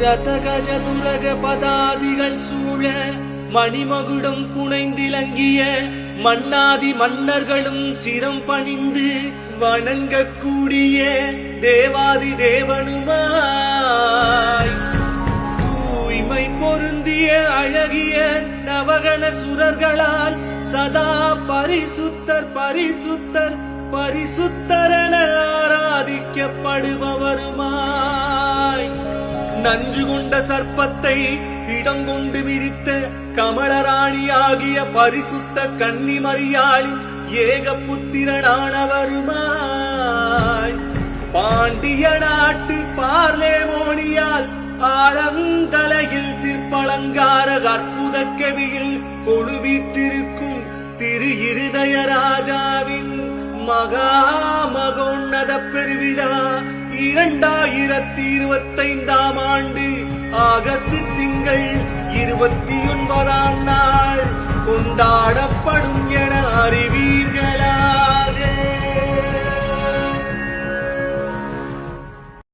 ரதகஜ துரக பதாதிகள் சூழ மணிமகுடம் புனைந்திலங்கிய மன்னாதி மன்னர்களும் சிரம் பணிந்து வணங்கக்கூடிய தேவாதி தேவனுமாய். தூய்மை பொருந்திய அழகிய நவகண சுரர்களால் சதா பரிசுத்தர் பரிசுத்தர் பரிசுத்தரன ஆராதிக்கப்படுபவருமாய். நஞ்சு கொண்ட சர்ப்பத்தை திடம் திடங்கொண்டு விரித்த கமலராணியாகிய பரிசுத்த கன்னிமரியாளின் ஏக புத்திரனானவருமாய். பாண்டிய நாட்டு பார்லேமோனியால் ஆலந்தலையில் சிற்பலங்கார அற்புத கவியில் கொழுவீற்றிருக்கும் திரு இருதய ராஜாவின் மகா மகோன்னத பெருவிழா இரண்டாம் இரண்டாயிரத்தி இருபத்தைந்தாம் ஆண்டு ஆகஸ்ட் திங்கள் இருபத்தி ஒன்பதாம் நாள் கொண்டாட